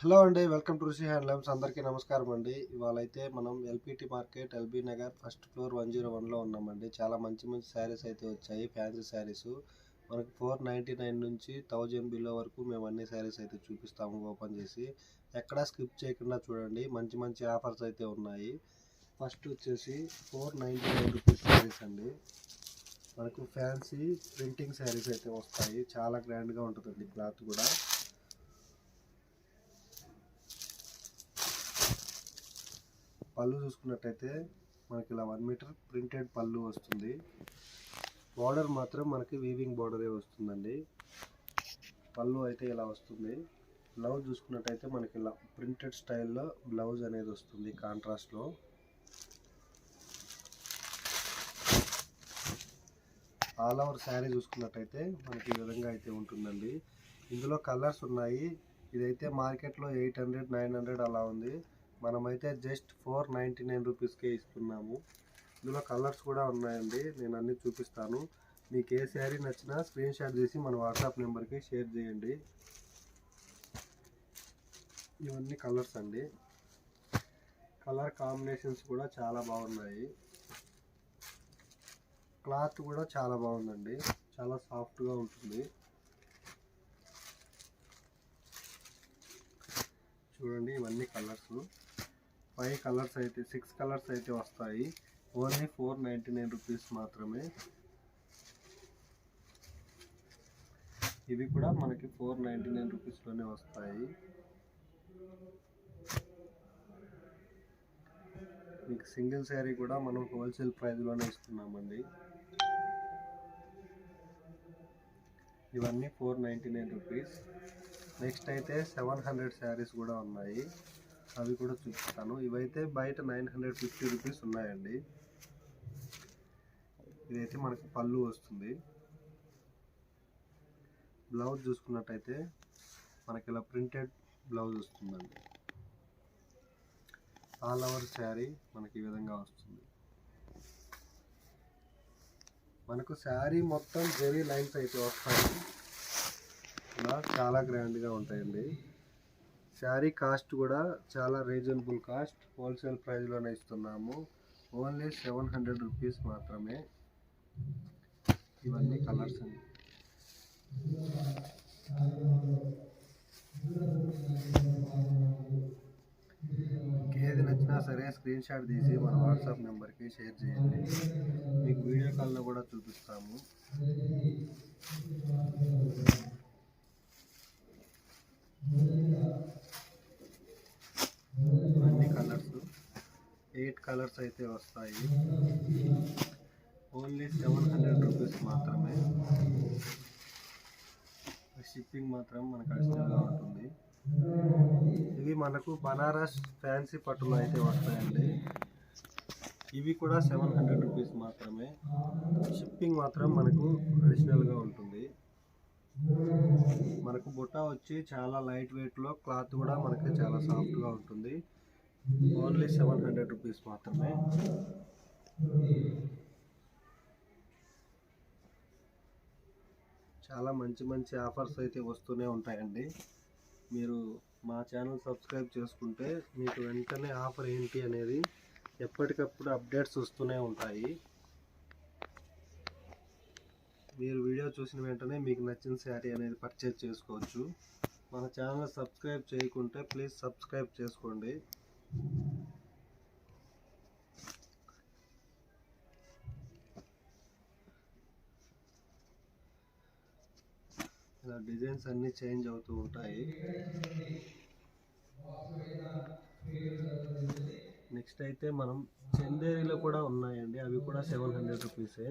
Hello అండి welcome to ఋషి handlooms. అందరికీ నమస్కారం అండి. ఇవాళ అయితే మనం LPT market LB Nagar first floor one zero వన్లో ఉన్నామండి. చాలా మంచి మంచి శారీస్ అయితే వచ్చాయి ఫ్యాన్సీ శారీస్. మనకు ఫోర్ నైంటీ నైన్ నుంచి థౌజండ్ బిలో వరకు మేము అన్ని శారీస్ అయితే చూపిస్తాము ఓపెన్ చేసి. ఎక్కడా స్కిప్ చేయకుండా చూడండి మంచి మంచి ఆఫర్స్ అయితే ఉన్నాయి. ఫస్ట్ వచ్చేసి four ninety nine rupees saris అండి. మనకు ఫ్యాన్సీ ప్రింటింగ్ శారీస్ అయితే వస్తాయి. చాలా గ్రాండ్గా ఉంటుందండి క్లాత్ కూడా. పళ్ళు చూసుకున్నట్టయితే మనకి ఇలా వన్ మీటర్ ప్రింటెడ్ పళ్ళు వస్తుంది. బార్డర్ మాత్రం మనకి వీవింగ్ బార్డరే వస్తుందండి. పళ్ళు అయితే ఇలా వస్తుంది. బ్లౌజ్ చూసుకున్నట్టయితే మనకి ఇలా ప్రింటెడ్ స్టైల్లో బ్లౌజ్ అనేది వస్తుంది కాంట్రాస్ట్లో ఆల్ ఓవర్ శారీ చూసుకున్నట్టయితే మనకి ఈ విధంగా అయితే ఉంటుందండి. ఇందులో కలర్స్ ఉన్నాయి. ఇదైతే మార్కెట్లో ఎయిట్ హండ్రెడ్ నైన్ హండ్రెడ్ అలా ఉంది. మనమైతే జస్ట్ ఫోర్ నైంటీ నైన్ రూపీస్కే ఇస్తున్నాము. ఇందులో కలర్స్ కూడా ఉన్నాయండి. నేను అన్నీ చూపిస్తాను. మీకు ఏ శారీ నచ్చినా స్క్రీన్ షాట్ తీసి మన వాట్సాప్ నెంబర్కి షేర్ చేయండి. ఇవన్నీ కలర్స్ అండి. కలర్ కాంబినేషన్స్ కూడా చాలా బాగున్నాయి. క్లాత్ కూడా చాలా బాగుందండి. చాలా సాఫ్ట్గా ఉంటుంది. చూడండి ఇవన్నీ కలర్స్. ఫైవ్ కలర్స్ అయితే సిక్స్ కలర్స్ అయితే వస్తాయి. Only four ninety nine rupees మాత్రమే. ఇవి కూడా మనకి ఫోర్ నైంటీ నైన్ రూపీస్లోనే వస్తాయి. మీకు సింగిల్ శారీ కూడా మనం హోల్సేల్ ప్రైస్లోనే ఇస్తున్నామండి. ఇవన్నీ four ninety nine rupees. Next అయితే సెవెన్ హండ్రెడ్ శారీస్ కూడా ఉన్నాయి. అవి కూడా చూపిస్తాను ఇవైతే బయట నైన్ హండ్రెడ్ ఫిఫ్టీ రూపీస్ ఉన్నాయండి. ఇదైతే మనకి పళ్ళు వస్తుంది. బ్లౌజ్ చూసుకున్నట్టయితే మనకి ఇలా ప్రింటెడ్ బ్లౌజ్ వస్తుందండి. ఆల్ ఓవర్ శారీ మనకి ఈ విధంగా వస్తుంది. మనకు శారీ మొత్తం జెరీ లైన్స్ అయితే వస్తాయి. ఇలా చాలా గ్రాండ్గా ఉంటాయండి. శారీ కాస్ట్ కూడా చాలా రీజనబుల్ కాస్ట్. హోల్సేల్ ప్రైస్లోనే ఇస్తున్నాము. ఓన్లీ సెవెన్ హండ్రెడ్ రూపీస్ మాత్రమే. ఇవన్నీ కలర్స్ అండి. ఏది నచ్చినా సరే స్క్రీన్ షాట్ తీసి మన వాట్సాప్ నెంబర్కి షేర్ చేయండి. మీకు వీడియో కాల్లో కూడా చూపిస్తాము అన్ని కలర్స్ ఎయిట్ కలర్స్ అయితే వస్తాయి. ఓన్లీ సెవెన్ హండ్రెడ్ రూపీస్ మాత్రమే. షిప్పింగ్ మాత్రం మనకు అడిషనల్గా ఉంటుంది. ఇవి మనకు బనారస్ ఫ్యాన్సీ పట్టులో అయితే వస్తాయండి. ఇవి కూడా సెవెన్ హండ్రెడ్ రూపీస్ మాత్రమే. షిప్పింగ్ మాత్రం మనకు అడిషనల్గా ఉంటుంది. మనకు బుట్ట వచ్చి చాలా లైట్ వెయిట్లో క్లాత్ కూడా మనకి చాలా సాఫ్ట్గా ఉంటుంది. ఓన్లీ సెవెన్ హండ్రెడ్ రూపీస్ మాత్రమే. చాలా మంచి మంచి ఆఫర్స్ అయితే వస్తూనే ఉంటాయండి. మీరు మా ఛానల్ సబ్స్క్రైబ్ చేసుకుంటే మీకు వెంటనే ఆఫర్ ఏంటి అనేది ఎప్పటికప్పుడు అప్డేట్స్ వస్తూనే ఉంటాయి. మీరు వీడియో చూసిన వెంటనే మీకు నచ్చిన శారీ అనేది పర్చేజ్ చేసుకోవచ్చు. మన ఛానల్ సబ్స్క్రైబ్ చేయకుంటే ప్లీజ్ సబ్స్క్రైబ్ చేసుకోండి. ఇలా డిజైన్స్ అన్నీ చేంజ్ అవుతూ ఉంటాయి. నెక్స్ట్ అయితే మనం చందేరిలో కూడా ఉన్నాయండి. అవి కూడా సెవెన్ హండ్రెడ్ రూపీసే.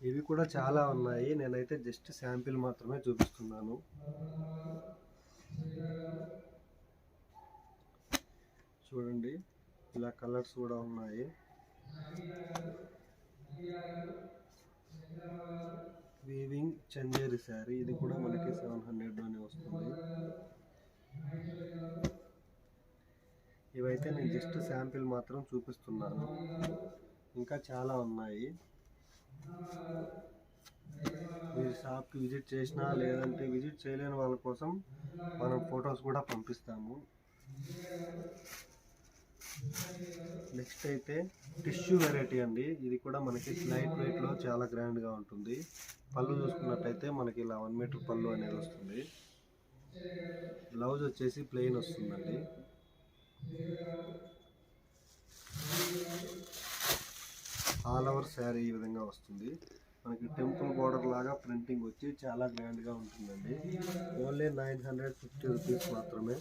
ఇవి కూడా చాలా ఉన్నాయి. నేనైతే జస్ట్ శాంపిల్ మాత్రమే చూపిస్తున్నాను. చూడండి. ఇలా కలర్స్ కూడా ఉన్నాయి. వీవింగ్ చందేరి శారీ. ఇది కూడా మనకి సెవెన్ హండ్రెడ్లోనే వస్తుంది. ఇవైతే నేను జస్ట్ శాంపిల్ మాత్రం చూపిస్తున్నాను. ఇంకా చాలా ఉన్నాయి. మీరు షాప్కి విజిట్ చేసినా లేదంటే విజిట్ చేయలేని వాళ్ళ కోసం మనం ఫొటోస్ కూడా పంపిస్తాము. నెక్స్ట్ అయితే టిష్యూ వెరైటీ అండి. ఇది కూడా మనకి లైట్ వెయిట్లో చాలా గ్రాండ్గా ఉంటుంది. పళ్ళు చూసుకున్నట్టయితే మనకి ఇలా వన్ మీటర్ పళ్ళు అనేది వస్తుంది. బ్లౌజ్ వచ్చేసి ప్లెయిన్ వస్తుందండి. ఆల్ ఓవర్ శారీ ఈ విధంగా వస్తుంది. మనకి టెంపుల్ బార్డర్ లాగా ప్రింటింగ్ వచ్చి చాలా గ్రాండ్గా ఉంటుందండి. Only nine hundred fifty rupees మాత్రమే.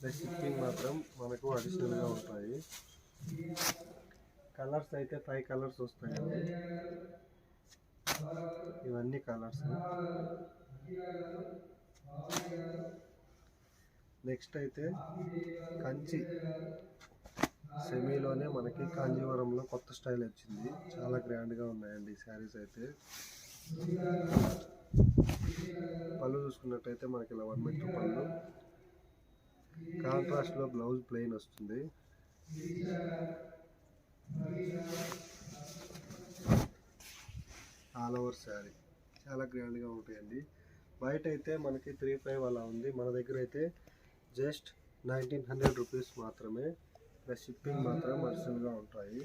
ప్లస్ షిప్పింగ్ మాత్రం మనకు అడిషనల్గా ఉంటాయి. కలర్స్ అయితే ఫైవ్ కలర్స్ వస్తాయండి ఇవన్నీ కలర్స్ నెక్స్ట్ అయితే కంచి. సెమీలోనే మనకి కాంజీవరంలో కొత్త స్టైల్ వచ్చింది. చాలా గ్రాండ్గా ఉన్నాయండి ఈ శారీస్ అయితే. పళ్ళు చూసుకున్నట్టయితే మనకి ఇలా వన్ మీటర్ పళ్ళు. కాంట్రాస్ట్లో బ్లౌజ్ ప్లెయిన్ వస్తుంది. ఆల్ ఓవర్ శారీ చాలా గ్రాండ్గా ఉంటాయండి. బయట అయితే మనకి త్రీ ఫైవ్ అలా ఉంది. మన దగ్గర అయితే జస్ట్ నైన్టీన్ హండ్రెడ్ రూపీస్ మాత్రమే. ప్లస్ షిప్పింగ్ మాత్రం అడిషనల్గా ఉంటాయి.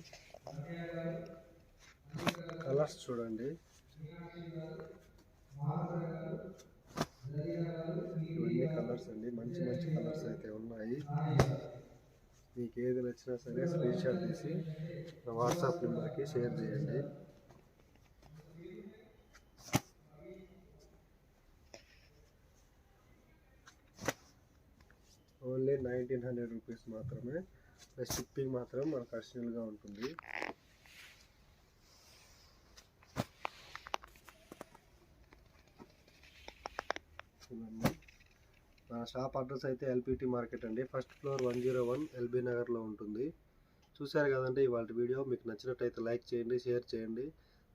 కలర్స్ చూడండి. ఇవన్నీ కలర్స్ అండి. మంచి మంచి కలర్స్ అయితే ఉన్నాయి. మీకు ఏది నచ్చినా సరే స్క్రీన్ షాట్ తీసి నా వాట్సాప్ నెంబర్కి షేర్ చేయండి. ఓన్లీ నైన్టీన్ హండ్రెడ్ రూపీస్ మాత్రమే. ప్లస్ షిప్పింగ్ మాత్రం మనకు అడిషనల్గా ఉంటుంది. చేస్తున్నాము నా షాప్ అడ్రస్ అయితే ఎల్పిటి మార్కెట్ అండి. First floor one zero one LB నగర్లో ఉంటుంది. చూశారు కదండి ఇవాళ వీడియో. మీకు నచ్చినట్టయితే లైక్ చేయండి షేర్ చేయండి.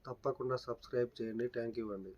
తప్పకుండా సబ్స్క్రైబ్ చేయండి. థ్యాంక్ యూ అండి.